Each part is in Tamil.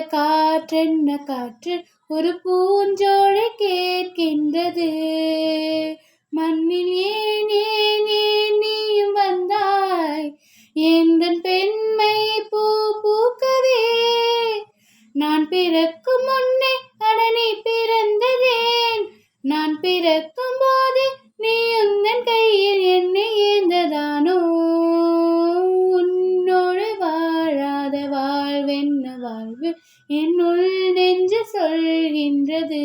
காற்றென்ன காற்று ஒரு பூஞ்சோழை கேட்கின்றது. மண்ணில் ஏன் ஏன் நீயும் வந்தாய்? எந்தன் பெண்மை பூ பூக்கவே. நான் பிறக்கும் முன்னே அடனி பிறந்ததேன். நான் பிறக்கும் என்னுள் நெஞ்சு சொல்கின்றது.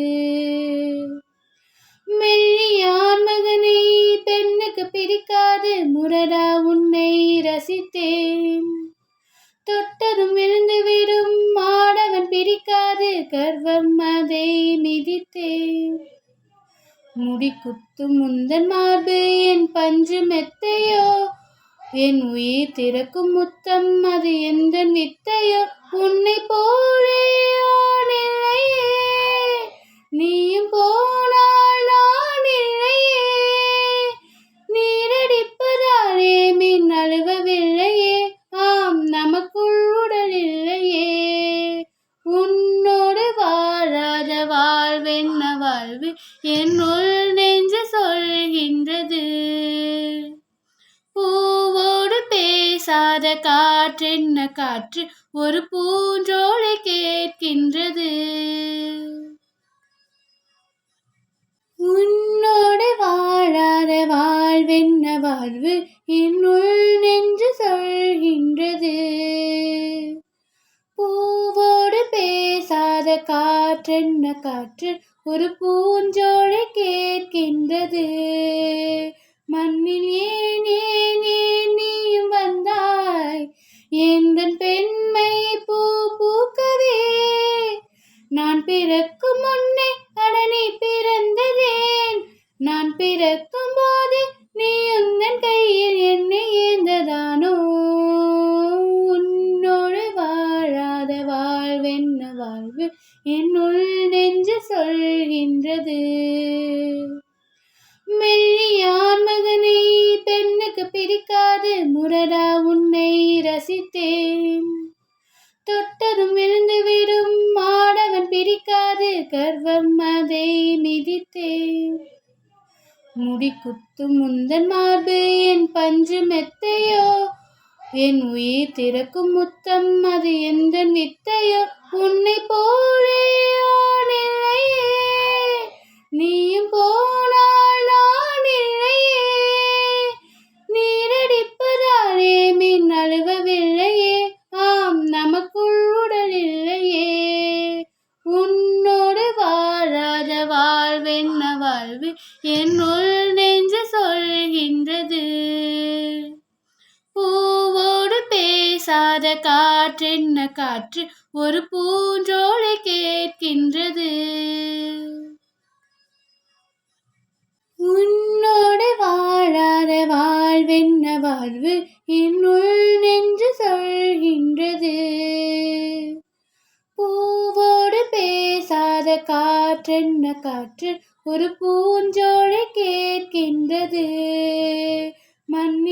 மெல்லியான் மகனை பெண்ணுக்கு பிடிக்காது முரடா உன்னை ரசித்தேன். தொட்டதும் விழுந்து விடும் ஆடவன் பிடிக்காது கர்வம் அதை மிதித்தேன். முடி குத்தும் முந்தன் மார்பு என் பஞ்சு மெத்தையோ என் உயிர் திறக்கும் முத்தம் அது எந்த வித்தையோ உன்னை போலே நீயும் போனால் நான் இல்லையே. நீரடிப்பதாலே மீன் அழுவவில்லையே. ஆம் நமக்குள் உடல் இல்லையே. உன்னோடு வாழாத வாழ்வென்ன வாழ்வு? என்னுள் காத காற்றென்ன காற்று? ஒரு பூஞ்சோலை கேட்கின்றது. உன்னோடு வாழாத வாழ்வென்ன வாழ்வு? என்னுள் நெஞ்சு சொல்கின்றது. பூவோடு பேசாத காற்றென்ன காற்று? ஒரு பூஞ்சோலை கேட்கின்றது. நான் பிறக்கும் முன்னே கடனை பிறந்ததேன். நான் பிறக்கும் போது நீ உந்தன் கையில் என்னை ஏந்ததானோ? உன்னோடு வாழாத வாழ்வென்ன வாழ்வு என்னுள் நெஞ்சு சொல்கின்றது? மெல்லியான் மகனை பெண்ணுக்கு பிடிக்காது முரடா உன்னை ரசித்தேன். தொட்டதும் கர்வம் அதை மிதித்தே. முடிக்குத்து முந்தன் மார்பு என் பஞ்சு மெத்தையோ. என் உயிர் திறக்கும் முத்தம் அது எந்த என்னுள் நெஞ்சு சொல்கின்றது. பூவோடு பேசாத காற்றென்ன காற்று? ஒரு பூஞ்சோலை கேட்கின்றது. உன்னோடு வாழாத வாழ்வென்ன வாழ்வு? என்னுள் நெஞ்சு சொல்கின்றது. பூவோடு பேசாத காற்றென்ன காற்று? ஒரு பூஞ்சோழை கேட்கின்றது. மண்ணில்